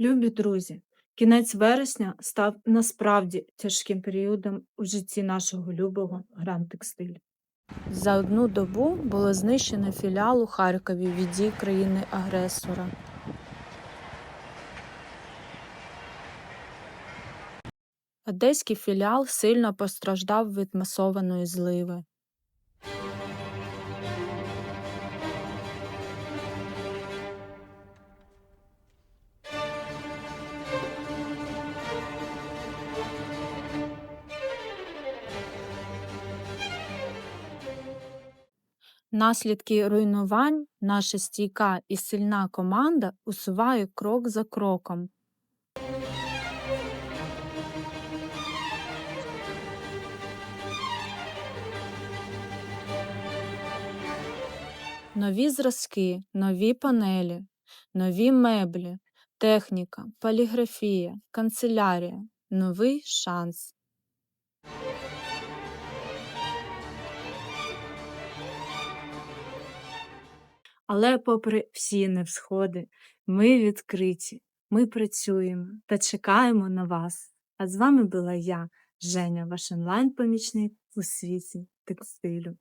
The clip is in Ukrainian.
Любі друзі, кінець вересня став насправді тяжким періодом у житті нашого любого грантекстилю. За одну добу було знищено філіал у Харкові від дій країни-агресора. Одеський філіал сильно постраждав від масованої зливи. Наслідки руйнувань наша стійка і сильна команда усуває крок за кроком. Нові зразки, нові панелі, нові меблі, техніка, поліграфія, канцелярія, новий шанс. Але попри всі невсходи, ми відкриті, ми працюємо та чекаємо на вас. А з вами була я, Женя, ваш онлайн-помічник у світі текстилю.